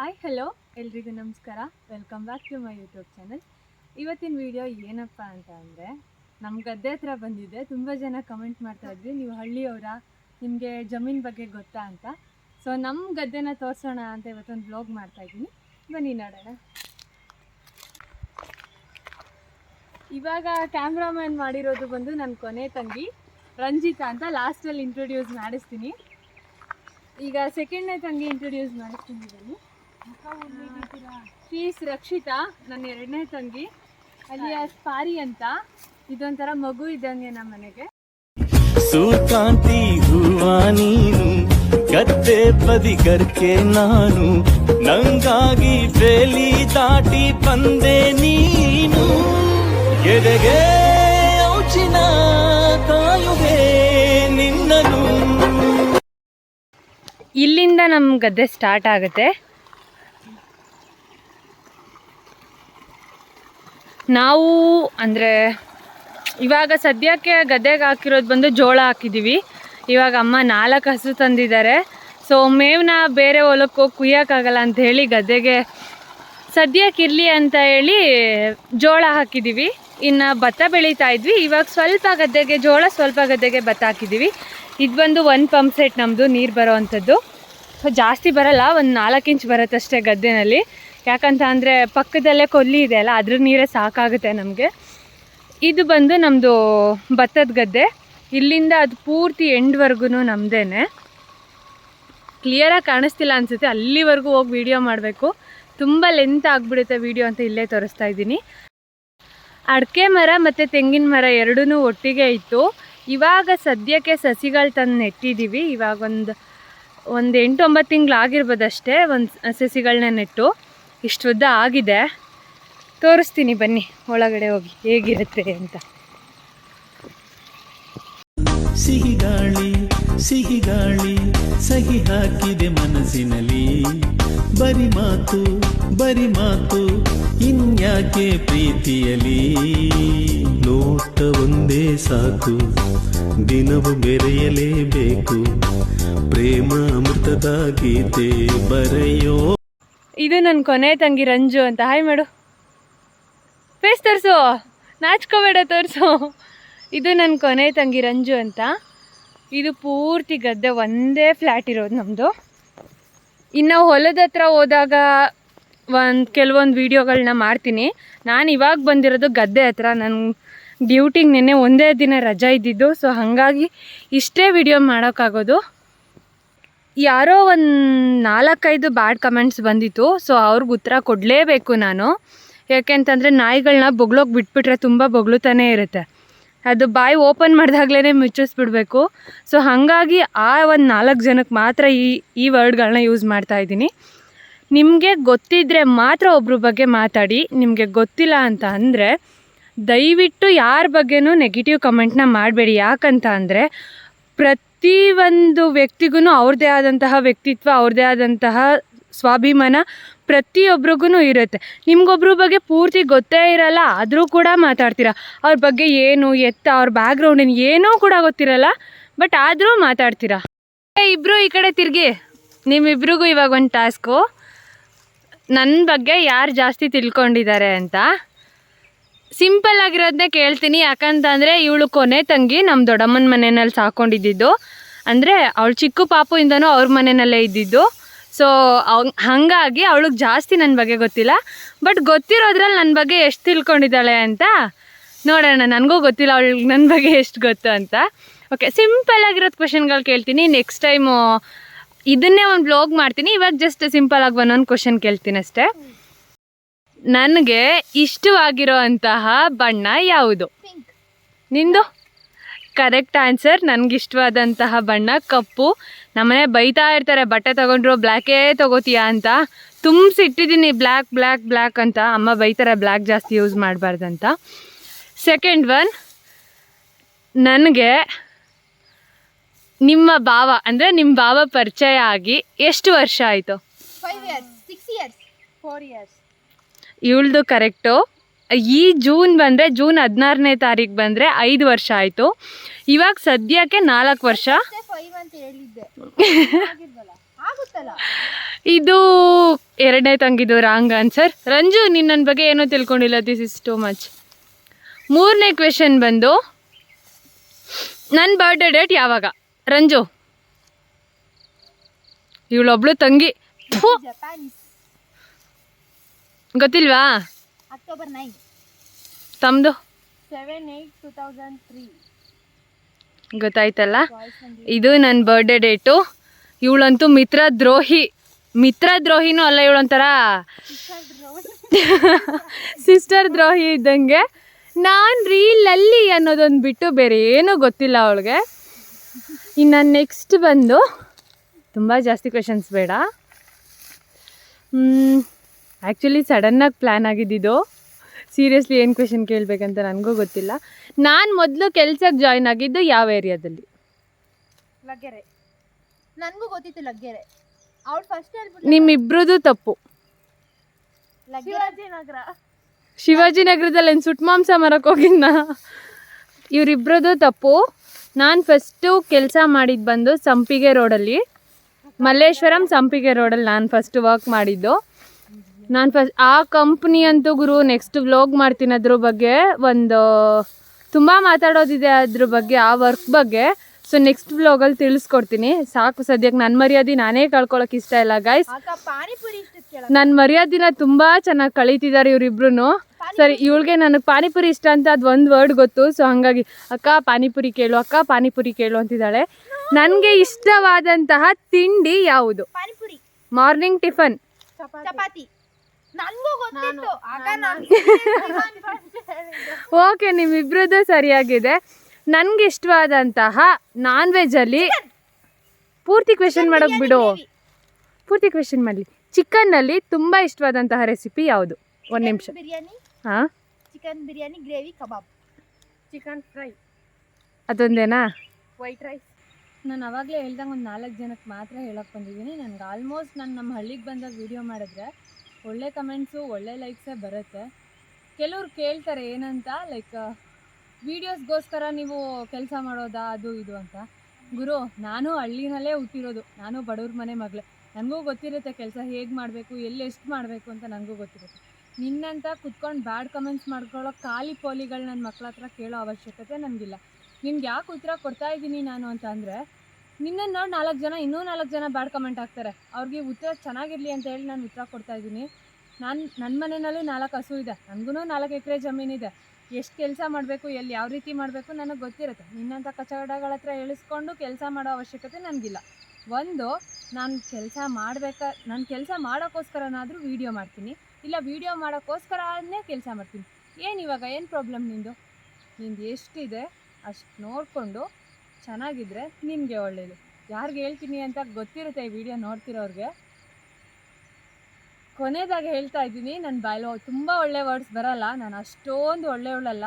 Hi hello ಎಲ್ರಿಗೂ ನಮಸ್ಕಾರ. Welcome back to my YouTube channel ಇವತ್ತಿನ ವಿಡಿಯೋ ಏನಪ್ಪ ಅಂತ ಅಂದರೆ ನಮ್ಮ ಗದ್ದೆ ಹತ್ರ ಬಂದಿದೆ. ತುಂಬ ಜನ ಕಮೆಂಟ್ ಮಾಡ್ತಾ ಇದ್ವಿ ನೀವು ಹಳ್ಳಿಯವರ ನಿಮಗೆ ಜಮೀನ್ ಬಗ್ಗೆ ಗೊತ್ತಾ ಅಂತ. ಸೊ ನಮ್ಮ ಗದ್ದೆನ ತೋರಿಸೋಣ ಅಂತ ಇವತ್ತೊಂದು ಬ್ಲಾಗ್ ಮಾಡ್ತಾ ಇದ್ದೀನಿ. ಬನ್ನಿ ನೋಡೋಣ. ಇವಾಗ ಕ್ಯಾಮ್ರಾಮ್ಯಾನ್ ಮಾಡಿರೋದು ಬಂದು ನನ್ನ ಕೊನೆ ತಂಗಿ. ರಂಜಿತಾ ಅಂತ ಲಾಸ್ಟಲ್ಲಿ ಇಂಟ್ರೊಡ್ಯೂಸ್ ಮಾಡಿಸ್ತೀನಿ. ಈಗ ಸೆಕೆಂಡ್ನೇ ತಂಗಿ ಇಂಟ್ರೊಡ್ಯೂಸ್ ಮಾಡಿಸ್ತೀನಿ ಬನ್ನಿ. ಶೀಸ್ ರಕ್ಷಿತಾ ನನ್ನ ಎರಡನೇ ತಂಗಿ. ಅಲ್ಲಿ ಪಾರಿ ಅಂತ. ಇದೊಂಥರ ಮಗು ಇದ್ದಂಗೆ ನಮ್ಮ ಮನೆಗೆ. ಸೂರ್ಕಾಂತಿ ಹೂವ ನೀನು ಗದ್ದೆ ಬದಿಗರ್ಕೆ ನಾನು. ನಂಗಾಗಿ ಬೇಲಿ ದಾಟಿ ಬಂದೆ ನೀನು. ಎದೆಗೆ ಔಚಿನ ಕಾಯುವೆ ನಿನ್ನನು ಇಲ್ಲಿಂದ ನಮ್ಮ ಗದ್ದೆ ಸ್ಟಾರ್ಟ್ ಆಗುತ್ತೆ. ನಾವು ಅಂದರೆ ಇವಾಗ ಸದ್ಯಕ್ಕೆ ಗದ್ದೆಗೆ ಹಾಕಿರೋದು ಬಂದು ಜೋಳ ಹಾಕಿದ್ದೀವಿ ಇವಾಗ ಅಮ್ಮ ನಾಲ್ಕು ಹಸು ತಂದಿದ್ದಾರೆ. ಸೊ ಮೇವನ್ನ ಬೇರೆ ಹೊಲಕ್ಕೆ ಹೋಗಿ ಕುಯ್ಯೋಕ್ಕಾಗಲ್ಲ ಅಂತ ಹೇಳಿ ಗದ್ದೆಗೆ ಸದ್ಯಕ್ಕೆ ಇರಲಿ ಅಂತ ಹೇಳಿ ಜೋಳ ಹಾಕಿದ್ದೀವಿ ಇನ್ನು ಭತ್ತ ಬೆಳೀತಾ ಇದ್ವಿ. ಇವಾಗ ಸ್ವಲ್ಪ ಗದ್ದೆಗೆ, ಜೋಳ ಸ್ವಲ್ಪ ಗದ್ದೆಗೆ ಭತ್ತ ಹಾಕಿದ್ದೀವಿ ಇದು ಬಂದು ಒಂದು ಪಂಪ್ ಸೆಟ್ ನಮ್ಮದು ನೀರು ಬರೋ ಅಂಥದ್ದು. ಸೊ ಜಾಸ್ತಿ ಬರಲ್ಲ, ಒಂದು ನಾಲ್ಕು ಇಂಚ್ ಬರುತ್ತಷ್ಟೇ ಗದ್ದೆನಲ್ಲಿ. ಯಾಕಂತ ಅಂದರೆ ಪಕ್ಕದಲ್ಲೇ ಕೊಲ್ಲಿ ಇದೆ ಅಲ್ಲ, ಅದ್ರ ನೀರೇ ಸಾಕಾಗುತ್ತೆ ನಮಗೆ. ಇದು ಬಂದು ನಮ್ಮದು ಭತ್ತದ ಗದ್ದೆ. ಇಲ್ಲಿಂದ ಅದು ಪೂರ್ತಿ ಎಂಡ್ವರೆಗೂ ನಮ್ಮದೇನೆ ಕ್ಲಿಯರಾಗಿ ಕಾಣಿಸ್ತಿಲ್ಲ ಅನಿಸುತ್ತೆ. ಅಲ್ಲಿವರೆಗೂ ಹೋಗಿ ವೀಡಿಯೋ ಮಾಡಬೇಕು. ತುಂಬ ಲೆಂತ್ ಆಗಿಬಿಡುತ್ತೆ ವೀಡಿಯೋ ಅಂತ ಇಲ್ಲೇ ತೋರಿಸ್ತಾ ಇದ್ದೀನಿ. ಅಡಿಕೆ ಮರ ಮತ್ತು ತೆಂಗಿನ ಮರ ಎರಡೂ ಒಟ್ಟಿಗೆ ಇತ್ತು ಇವಾಗ ಸದ್ಯಕ್ಕೆ ಸಸಿಗಳು ತಂದು ನೆಟ್ಟಿದ್ದೀವಿ ಇವಾಗ ಒಂದು ಒಂದು ಎಂಟು ಒಂಬತ್ತು ತಿಂಗಳಾಗಿರ್ಬೋದಷ್ಟೇ ಒಂದು ಸಸಿಗಳನ್ನ ನೆಟ್ಟು. ಇಷ್ಟು ಉದ್ದ ಆಗಿದೆ. ತೋರಿಸ್ತೀನಿ ಬನ್ನಿ, ಒಳಗಡೆ ಹೋಗಿ, ಹೇಗಿರುತ್ತೆ ಅಂತ. ಸಿಹಿ ಗಾಳಿ ಸಿಹಿ ಗಾಳಿ, ಸಹಿ ಹಾಕಿದೆ ಮನಸ್ಸಿನಲ್ಲಿ. ಬರಿ ಮಾತು ಬರಿ ಮಾತು, ಇನ್ಯಾಕೆ ಪ್ರೀತಿಯಲಿ ನೋಟ ಒಂದೇ ಸಾಕು, ದಿನವು ಬೆರೆಯಲೇಬೇಕು. ಪ್ರೇಮ ಅಮೃತದ ಗೀತೆ ಬರೆಯೋ ಇದು ನನ್ನ ಕೊನೆ ತಂಗಿ ರಂಜು ಅಂತ. ಹಾಯ್ ಮಾಡು. ಫೇಸ್ ತೋರಿಸು. ನಾಚ್ಕೋಬೇಡ ತೋರಿಸು. ಇದು ನನ್ನ ಕೊನೆ ತಂಗಿ ರಂಜು ಅಂತ. ಇದು ಪೂರ್ತಿ ಗದ್ದೆ ಒಂದೇ ಫ್ಲ್ಯಾಟ್ ಇರೋದು ನಮ್ಮದು ಇನ್ನು ಹೊಲದ ಹತ್ರ ಹೋದಾಗ ಒಂದು ಕೆಲವೊಂದು ವೀಡಿಯೋಗಳನ್ನ ಮಾಡ್ತೀನಿ. ನಾನು ಇವಾಗ ಬಂದಿರೋದು ಗದ್ದೆ ಹತ್ರ. ನನ್ನ ಡ್ಯೂಟಿಗೆ ನೆನ್ನೆ ಒಂದೇ ದಿನ ರಜಾ ಇದ್ದಿದ್ದು. ಸೊ ಹಾಗಾಗಿ ಇಷ್ಟೇ ವಿಡಿಯೋ ಮಾಡೋಕ್ಕಾಗೋದು ಯಾರೋ ಒಂದು ನಾಲ್ಕೈದು ಬ್ಯಾಡ್ ಕಮೆಂಟ್ಸ್ ಬಂದಿತ್ತು ಸೊ ಅವ್ರಿಗೆ ಉತ್ತರ ಕೊಡಲೇಬೇಕು ನಾನು. ಯಾಕೆಂತಂದರೆ ನಾಯಿಗಳನ್ನ ಬೊಗ್ಳೋಗಿ ಬಿಟ್ಬಿಟ್ರೆ ತುಂಬ ಬೊಗಳುತ್ತಾನೆ ಇರುತ್ತೆ. ಅದು ಬಾಯಿ ಓಪನ್ ಮಾಡಿದಾಗಲೇ ಮುಚ್ಚಿಸ್ಬಿಡ್ಬೇಕು. ಸೊ ಹಾಗಾಗಿ ಆ ಒಂದು ನಾಲ್ಕು ಜನಕ್ಕೆ ಮಾತ್ರ ಈ ಈ ವರ್ಡ್ಗಳನ್ನ ಯೂಸ್ ಮಾಡ್ತಾ ಇದ್ದೀನಿ. ನಿಮಗೆ ಗೊತ್ತಿದ್ದರೆ ಮಾತ್ರ ಒಬ್ಬರ ಬಗ್ಗೆ ಮಾತಾಡಿ. ನಿಮಗೆ ಗೊತ್ತಿಲ್ಲ ಅಂತ ಅಂದರೆ ದಯವಿಟ್ಟು ಯಾರ ಬಗ್ಗೆನೂ ನೆಗೆಟಿವ್ ಕಮೆಂಟ್ನ ಮಾಡಬೇಡಿ. ಯಾಕಂತ ಅಂದರೆ ಪ್ರತಿಯೊಂದು ವ್ಯಕ್ತಿಗೂ ಅವ್ರದ್ದೇ ಆದಂತಹ ವ್ಯಕ್ತಿತ್ವ ಅವ್ರದ್ದೇ ಆದಂತಹ ಸ್ವಾಭಿಮಾನ ಪ್ರತಿಯೊಬ್ರಿಗೂ ಇರುತ್ತೆ. ನಿಮ್ಗೊಬ್ರ ಬಗ್ಗೆ ಪೂರ್ತಿ ಗೊತ್ತೇ ಇರಲ್ಲ ಆದರೂ ಕೂಡ ಮಾತಾಡ್ತೀರಾ? ಅವ್ರ ಬಗ್ಗೆ ಏನು ಎತ್ತ ಅವ್ರ ಬ್ಯಾಕ್ಗ್ರೌಂಡ್ ಏನೂ ಕೂಡ ಗೊತ್ತಿರಲ್ಲ ಬಟ್ ಆದರೂ ಮಾತಾಡ್ತೀರಾ? ಏ, ಇಬ್ರು ಈ ಕಡೆ ತಿರ್ಗಿ. ನಿಮ್ಮಿಬ್ರಿಗೂ ಇವಾಗ ಒಂದು ಟಾಸ್ಕು ನನ್ನ ಬಗ್ಗೆ ಯಾರು ಜಾಸ್ತಿ ತಿಳ್ಕೊಂಡಿದ್ದಾರೆ ಅಂತ? ಸಿಂಪಲ್ ಆಗಿರೋದನ್ನೇ ಕೇಳ್ತೀನಿ. ಯಾಕಂತಂದರೆ ಇವಳು ಕೊನೆ ತಂಗಿ ನಮ್ಮ ದೊಡ್ಡಮ್ಮನ ಮನೆಯಲ್ಲಿ ಸಾಕೊಂಡಿದ್ದಿದ್ದು. ಅಂದರೆ ಅವಳು ಚಿಕ್ಕ ಪಾಪುಯಿಂದನೂ ಅವ್ರ ಮನೆಯಲ್ಲೇ ಇದ್ದಿದ್ದು. ಸೊ ಅವ್ ಹಾಗಾಗಿ ಅವಳಿಗೆ ಜಾಸ್ತಿ ನನ್ನ ಬಗ್ಗೆ ಗೊತ್ತಿಲ್ಲ. ಬಟ್ ಗೊತ್ತಿರೋದ್ರಲ್ಲಿ ನನ್ನ ಬಗ್ಗೆ ಎಷ್ಟು ತಿಳ್ಕೊಂಡಿದ್ದಾಳೆ ಅಂತ ನೋಡೋಣ. ನನಗೂ ಗೊತ್ತಿಲ್ಲ ಅವಳಿಗೆ ನನ್ನ ಬಗ್ಗೆ ಎಷ್ಟು ಗೊತ್ತು ಅಂತ. ಓಕೆ ಸಿಂಪಲ್ ಆಗಿರೋದು ಕ್ವಶನ್ಗಳು ಕೇಳ್ತೀನಿ. ನೆಕ್ಸ್ಟ್ ಟೈಮು ಇದನ್ನೇ ಒಂದು ಬ್ಲಾಗ್ ಮಾಡ್ತೀನಿ. ಇವಾಗ ಜಸ್ಟ್ ಸಿಂಪಲ್ ಆಗಿ ಒಂದೊಂದು ಕ್ವಶನ್ ಕೇಳ್ತೀನಿ ಅಷ್ಟೇ. ನನಗೆ ಇಷ್ಟವಾಗಿರೋ ಅಂತಹ ಬಣ್ಣ ಯಾವುದು? ನಿಂದು? ಕರೆಕ್ಟ್ ಆನ್ಸರ್ ನನಗೆ ಇಷ್ಟವಾದಂತಹ ಬಣ್ಣ ಕಪ್ಪು. ನಮ್ಮನೆ ಬೈತಾ ಇರ್ತಾರೆ, ಬಟ್ಟೆ ತೊಗೊಂಡ್ರು ಬ್ಲ್ಯಾಕೇ ತೊಗೋತೀಯಾ ಅಂತ. ತುಂಬಿಸಿಟ್ಟಿದ್ದೀನಿ ಬ್ಲ್ಯಾಕ್ ಬ್ಲ್ಯಾಕ್ ಬ್ಲ್ಯಾಕ್ ಅಂತ. ಅಮ್ಮ ಬೈತಾರೆ ಬ್ಲ್ಯಾಕ್ ಜಾಸ್ತಿ ಯೂಸ್ ಮಾಡಬಾರ್ದಂತ. ಸೆಕೆಂಡ್ ಒನ್ ನನಗೆ ನಿಮ್ಮ ಭಾವ, ಅಂದರೆ ನಿಮ್ಮ ಭಾವ ಪರಿಚಯ ಆಗಿ ಎಷ್ಟು ವರ್ಷ ಆಯಿತು? Five years six years four years ಇವಳ್ದು correct ಈ ಜೂನ್ ಬಂದರೆ ಜೂನ್ ಹದಿನಾರನೇ ತಾರೀಕು ಬಂದರೆ ಐದು ವರ್ಷ ಆಯಿತು. ಇವಾಗ ಸದ್ಯಕ್ಕೆ ನಾಲ್ಕು ವರ್ಷ. ಇದು ಎರಡನೇ ತಂಗಿದು ರಾಂಗ್ ಆನ್ಸರ್ ರಂಜು ನಿನ್ನ ನನ್ನ ಬಗ್ಗೆ ಏನೂ ತಿಳ್ಕೊಂಡಿಲ್ಲ? ದಿಸ್ ಇಸ್ ಟು ಮಚ್ ಮೂರನೇ ಕ್ವೆಶನ್ ಬಂದು ನನ್ನ ಬರ್ಡೇ ಡೇಟ್ ಯಾವಾಗ? ರಂಜು. ಇವಳೊಬ್ಳು ತಂಗಿ. ಗೊತ್ತಿಲ್ವಾ? October nine. ತಮ್ಮದು 7 8 2003. ಗೊತ್ತಾಯ್ತಲ್ಲ? ಇದು ನನ್ನ ಬರ್ಡೇ ಡೇಟು ಇವಳಂತೂ ಮಿತ್ರ ದ್ರೋಹಿ. ಮಿತ್ರ ದ್ರೋಹಿನೂ ಅಲ್ಲ ಇವಳೊಂಥರ. ಸಿಸ್ಟರ್ ದ್ರೋಹಿ. ಇದ್ದಂಗೆ. ನಾನು ರೀಲಲ್ಲಿ ಅನ್ನೋದೊಂದು ಬಿಟ್ಟು ಬೇರೆ ಏನೂ ಗೊತ್ತಿಲ್ಲ ಅವಳಿಗೆ. ಇನ್ನು ನೆಕ್ಸ್ಟ್ ಬಂದು. ತುಂಬ ಜಾಸ್ತಿ ಕ್ವೆಶನ್ಸ್ ಬೇಡ. ಆ್ಯಕ್ಚುಲಿ ಸಡನ್ನಾಗಿ ಪ್ಲ್ಯಾನ್ ಆಗಿದ್ದಿದ್ದು ಸೀರಿಯಸ್ಲಿ ಏನು ಕ್ವೆಶನ್ ಕೇಳಬೇಕಂತ ನನಗೂ ಗೊತ್ತಿಲ್ಲ. ನಾನು ಮೊದಲು ಕೆಲ್ಸಕ್ಕೆ ಜಾಯ್ನ್ ಆಗಿದ್ದು ಯಾವ ಏರಿಯಾದಲ್ಲಿ ಲಗ್ಗೆರೆ. ನನಗೂ ಗೊತ್ತಿತ್ತು ಲಗ್ಗೆರೆ. ಅವ್ಳು ಫಸ್ಟ್ ಹೇಳ್ಬಿಟ್ಟು ನಿಮ್ಮಿಬ್ರದ್ದು ತಪ್ಪು. ಶಿವಾಜಿ ನಗರ ಶಿವಾಜಿನಗರದಲ್ಲಿ ಏನು ಸುಟ್ಟು ಮಾಂಸ ಮರಕ್ಕೆ ಹೋಗಿದ್ನ? ಇವರಿಬ್ರದ್ದು ತಪ್ಪು. ನಾನು ಫಸ್ಟು ಕೆಲಸ ಮಾಡಿದ್ದು ಬಂದು ಸಂಪಿಗೆ ರೋಡಲ್ಲಿ ಮಲ್ಲೇಶ್ವರಂ ಸಂಪಿಗೆ ರೋಡಲ್ಲಿ ನಾನು ಫಸ್ಟ್ ವರ್ಕ್ ಮಾಡಿದ್ದು. ನಾನು ಫಸ್ಟ್ ಆ ಕಂಪ್ನಿ ಅಂತೂ ಗುರು ನೆಕ್ಸ್ಟ್ ವ್ಲಾಗ್ ಮಾಡ್ತೀನಿ ಅದ್ರ ಬಗ್ಗೆ. ಒಂದು ತುಂಬ ಮಾತಾಡೋದಿದೆ ಅದ್ರ ಬಗ್ಗೆ ಆ ವರ್ಕ್ ಬಗ್ಗೆ. ಸೊ ನೆಕ್ಸ್ಟ್ ವ್ಲಾಗಲ್ಲಿ ತಿಳಿಸ್ಕೊಡ್ತೀನಿ. ಸಾಕು ಸದ್ಯಕ್ಕೆ ನನ್ನ ಮರ್ಯಾದೆ ನಾನೇ ಕಳ್ಕೊಳಕ್ಕೆ ಇಷ್ಟ ಇಲ್ಲ ಗಾಯ್ಸ್ ನನ್ನ ಮರ್ಯಾದಿನ ತುಂಬ ಚೆನ್ನಾಗಿ ಕಳೀತಿದ್ದಾರೆ ಇವರಿಬ್ರು ಸರಿ ಇವಳಿಗೆ ನನಗೆ ಪಾನಿಪುರಿ ಇಷ್ಟ ಅಂತ ಅದು ಒಂದು ವರ್ಡ್ ಗೊತ್ತು. ಸೊ ಹಾಗಾಗಿ ಅಕ್ಕ ಪಾನಿಪುರಿ ಕೇಳು ಅಕ್ಕ ಪಾನಿಪುರಿ ಕೇಳು ಅಂತಿದ್ದಾಳೆ. ನನಗೆ ಇಷ್ಟವಾದಂತಹ ತಿಂಡಿ ಯಾವುದು? ಪಾನಿಪುರಿ. ಮಾರ್ನಿಂಗ್ ಟಿಫನ್ ಚಪಾತಿ ನನಗೂ ಗೊತ್ತಿತ್ತು ಆಗ ನಾನು ಓಕೆ ನಿಮ್ಮಿಬ್ರದ್ದು ಸರಿಯಾಗಿದೆ. ನನಗೆ ಇಷ್ಟವಾದಂತಹ ನಾನ್ ವೆಜ್ ಅಲ್ಲಿ ಪೂರ್ತಿ ಕ್ವೆಶನ್ ಮಾಡೋಕೆ ಬಿಡು. ಪೂರ್ತಿ ಕ್ವೆಶನ್ ಮಾಡಲಿ. ಚಿಕನ್ನಲ್ಲಿ ತುಂಬಾ ಇಷ್ಟವಾದಂತಹ ರೆಸಿಪಿ ಯಾವುದು? ಒಂದು ನಿಮಿಷ. ಬಿರಿಯಾನಿ ಹಾಂ? Chicken biryani gravy kebab chicken fry ಅದೊಂದೇನಾ? White rice ನಾನು ಅವಾಗಲೇ ಹೇಳ್ದಂಗೆ ಒಂದು ನಾಲ್ಕು ಜನಕ್ಕೆ ಮಾತ್ರ ಹೇಳಕ್ಕೆ ಬಂದಿದ್ದೀನಿ. ನನಗೆ ಆಲ್ಮೋಸ್ಟ್ ನಾನು ನಮ್ಮ ಹಳ್ಳಿಗೆ ಬಂದಾಗ ವಿಡಿಯೋ ಮಾಡಿದ್ರೆ ಒಳ್ಳೆ ಕಮೆಂಟ್ಸು ಒಳ್ಳೆ ಲೈಕ್ಸೇ ಬರುತ್ತೆ. ಕೆಲವ್ರು ಕೇಳ್ತಾರೆ ಏನಂತ ಲೈಕ್ ವೀಡಿಯೋಸ್ಗೋಸ್ಕರ ನೀವು ಕೆಲಸ ಮಾಡೋದಾ, ಅದು ಇದು ಅಂತ. ಗುರು, ನಾನು ಹಳ್ಳಿನಲ್ಲೇ ಹುಟ್ಟಿರೋದು. ನಾನು ಬಡವ್ರ ಮನೆ ಮಗಳೆ. ನನಗೂ ಗೊತ್ತಿರುತ್ತೆ ಕೆಲಸ ಹೇಗೆ ಮಾಡಬೇಕು, ಎಲ್ಲಿ ಎಷ್ಟು ಮಾಡಬೇಕು ಅಂತ ನನಗೂ ಗೊತ್ತಿರುತ್ತೆ. ನಿನ್ನಂತ ಕುತ್ಕೊಂಡು ಬ್ಯಾಡ್ ಕಮೆಂಟ್ಸ್ ಮಾಡ್ಕೊಳ್ಳೋ ಖಾಲಿ ಪೋಲಿಗಳು ನನ್ನ ಮಕ್ಳ ಹತ್ರ ಕೇಳೋ ಅವಶ್ಯಕತೆ ನನಗಿಲ್ಲ ನಿಮ್ಗೆ ಯಾಕೆ ಉತ್ತರ ಕೊಡ್ತಾ ಇದ್ದೀನಿ ನಾನು ಅಂತ ಅಂದರೆ ನಿನ್ನನ್ನು ನೋಡಿ ನಾಲ್ಕು ಜನ, ಇನ್ನೂ ನಾಲ್ಕು ಜನ ಬ್ಯಾಡ್ ಕಮೆಂಟ್ ಹಾಕ್ತಾರೆ. ಅವ್ರಿಗೆ ಉತ್ತರ ಚೆನ್ನಾಗಿರಲಿ ಅಂತ ಹೇಳಿ ನಾನು ಉತ್ತರ ಕೊಡ್ತಾ ಇದ್ದೀನಿ. ನಾನು ನನ್ನ ಮನೆಯಲ್ಲೂ ನಾಲ್ಕು ಹಸು ಇದೆ. ನನಗೂ ನಾಲ್ಕು ಎಕರೆ ಜಮೀನಿದೆ ಎಷ್ಟು ಕೆಲಸ ಮಾಡಬೇಕು, ಎಲ್ಲಿ ಯಾವ ರೀತಿ ಮಾಡಬೇಕು ನನಗೆ ಗೊತ್ತಿರುತ್ತೆ. ನಿನ್ನಂಥ ಕಚಡಗಳ ಹತ್ರ ಇಳಿಸ್ಕೊಂಡು ಕೆಲಸ ಮಾಡೋ ಅವಶ್ಯಕತೆ ನನಗಿಲ್ಲ. ಒಂದು, ನಾನು ಕೆಲಸ ಮಾಡಬೇಕಾ, ನಾನು ಕೆಲಸ ಮಾಡೋಕ್ಕೋಸ್ಕರನಾದರೂ ವೀಡಿಯೋ ಮಾಡ್ತೀನಿ. ಇಲ್ಲ ವೀಡಿಯೋ ಮಾಡೋಕ್ಕೋಸ್ಕರ ಮಾಡೋಕ್ಕೋಸ್ಕರನೇ ಕೆಲಸ ಮಾಡ್ತೀನಿ. ಏನು ಇವಾಗ, ಏನು ಪ್ರಾಬ್ಲಮ್ ನಿಂದು? ನಿಂದು ಎಷ್ಟಿದೆ, ಅಷ್ಟು ನೋಡಿಕೊಂಡು ಚೆನ್ನಾಗಿದ್ರೆ ನಿಮಗೆ ಒಳ್ಳೇದು. ಯಾರಿಗೆ ಹೇಳ್ತೀನಿ ಅಂತ ಗೊತ್ತಿರುತ್ತೆ ಈ ವಿಡಿಯೋ ನೋಡ್ತಿರೋರಿಗೆ. ಕೊನೆಯದಾಗಿ ಹೇಳ್ತಾ ಇದ್ದೀನಿ ನನ್ನ ಬಾಯ್ಲೋ ತುಂಬ ಒಳ್ಳೆ ವರ್ಡ್ಸ್ ಬರಲ್ಲ, ನಾನು ಅಷ್ಟೊಂದು ಒಳ್ಳೆಯವಳಲ್ಲ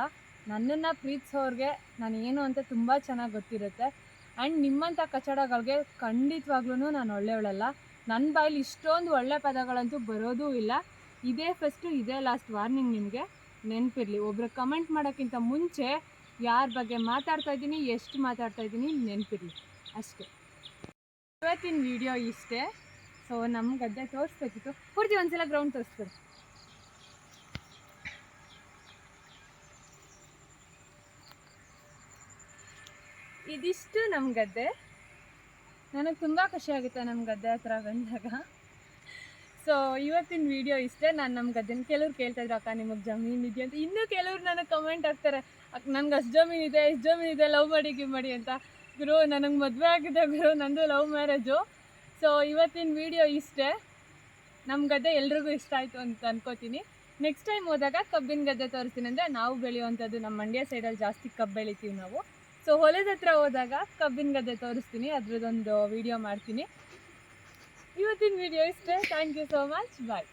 ನನ್ನನ್ನು ಪ್ರೀತಿಸೋರಿಗೆ ನಾನು ಏನು ಅಂತ ತುಂಬ ಚೆನ್ನಾಗಿ ಗೊತ್ತಿರುತ್ತೆ. ಆ್ಯಂಡ್ ನಿಮ್ಮಂಥ ಕಚಡಗಳಿಗೆ ಖಂಡಿತವಾಗ್ಲೂ ನಾನು ಒಳ್ಳೆಯವಳಲ್ಲ ನನ್ನ ಬಾಯಲ್ಲಿ ಇಷ್ಟೊಂದು ಒಳ್ಳೆ ಪದಗಳಂತೂ ಬರೋದೂ ಇಲ್ಲ. ಇದೇ ಫಸ್ಟು ಇದೇ ಲಾಸ್ಟ್ ವಾರ್ನಿಂಗ್ ನಿಮಗೆ. ನೆನಪಿರಲಿ ಒಬ್ಬರು ಕಮೆಂಟ್ ಮಾಡೋಕ್ಕಿಂತ ಮುಂಚೆ ಯಾರ ಬಗ್ಗೆ ಮಾತಾಡ್ತಾ ಇದ್ದೀನಿ, ಎಷ್ಟು ಮಾತಾಡ್ತಾ ಇದ್ದೀನಿ ನೆನಪಿರಲಿ. ಅಷ್ಟೇ. ಇವತ್ತಿನ ವಿಡಿಯೋ ಇಷ್ಟೇ. ಸೊ ನಮ್ಮ ಗದ್ದೆ ತೋರಿಸ್ಬೇಕಿತ್ತು. ಪೂರ್ತಿ ಒಂದ್ಸಲ ಗ್ರೌಂಡ್ ತೋರಿಸ್ಬೇಕು ಇದಿಷ್ಟು ನಮ್ಮ ಗದ್ದೆ. ನನಗೆ ತುಂಬ ಖುಷಿ ಆಗುತ್ತೆ ನಮ್ಮ ಗದ್ದೆ ಹತ್ರ ಬಂದಾಗ. ಸೊ ಇವತ್ತಿನ ವಿಡಿಯೋ ಇಷ್ಟೇ. ನಾನು ನಮ್ಮ ಗದ್ದೆನ ಕೆಲವ್ರು ಕೇಳ್ತಾ ಇದ್ರು, ಅಕ್ಕ, ನಿಮಗೆ ಜಮೀನು ಇದೆಯಾ? ಅಂತ. ಇನ್ನೂ ಕೆಲವ್ರು ನನಗೆ ಕಮೆಂಟ್ ಅಕ್ಕ ನನಗೆ ಅಷ್ಟು ಜಮೀನು ಇದೆ ಎಷ್ಟು ಜಮೀನು ಇದೆ, ಲವ್ ಮಾಡಿ, ಗಿವ್ ಮಾಡಿ ಅಂತ. ಗುರು, ನನಗೆ ಮದುವೆ ಆಗಿದೆ ಗುರು, ನಂದು ಲವ್ ಮ್ಯಾರೇಜು. ಸೊ ಇವತ್ತಿನ ವಿಡಿಯೋ ಇಷ್ಟೇ. ನಮ್ಮ ಗದ್ದೆ ಎಲ್ರಿಗೂ ಇಷ್ಟ ಆಯಿತು ಅಂತ ಅನ್ಕೋತೀನಿ. ನೆಕ್ಸ್ಟ್ ಟೈಮ್ ಹೋದಾಗ ಕಬ್ಬಿನ ಗದ್ದೆ ತೋರಿಸ್ತೀನಿ ಅಂದರೆ ನಾವು ಬೆಳೆಯುವಂಥದ್ದು ನಮ್ಮ ಮಂಡ್ಯ ಸೈಡಲ್ಲಿ ಜಾಸ್ತಿ ಕಬ್ಬು ಬೆಳಿತೀವಿ ನಾವು. ಸೊ ಹೊಲದ ಹತ್ರ ಹೋದಾಗ ಕಬ್ಬಿನ ಗದ್ದೆ ತೋರಿಸ್ತೀನಿ, ಅದ್ರದ್ದೊಂದು ವಿಡಿಯೋ ಮಾಡ್ತೀನಿ. ಇವತ್ತಿನ ವಿಡಿಯೋ ಇಷ್ಟೇ thank you so much bye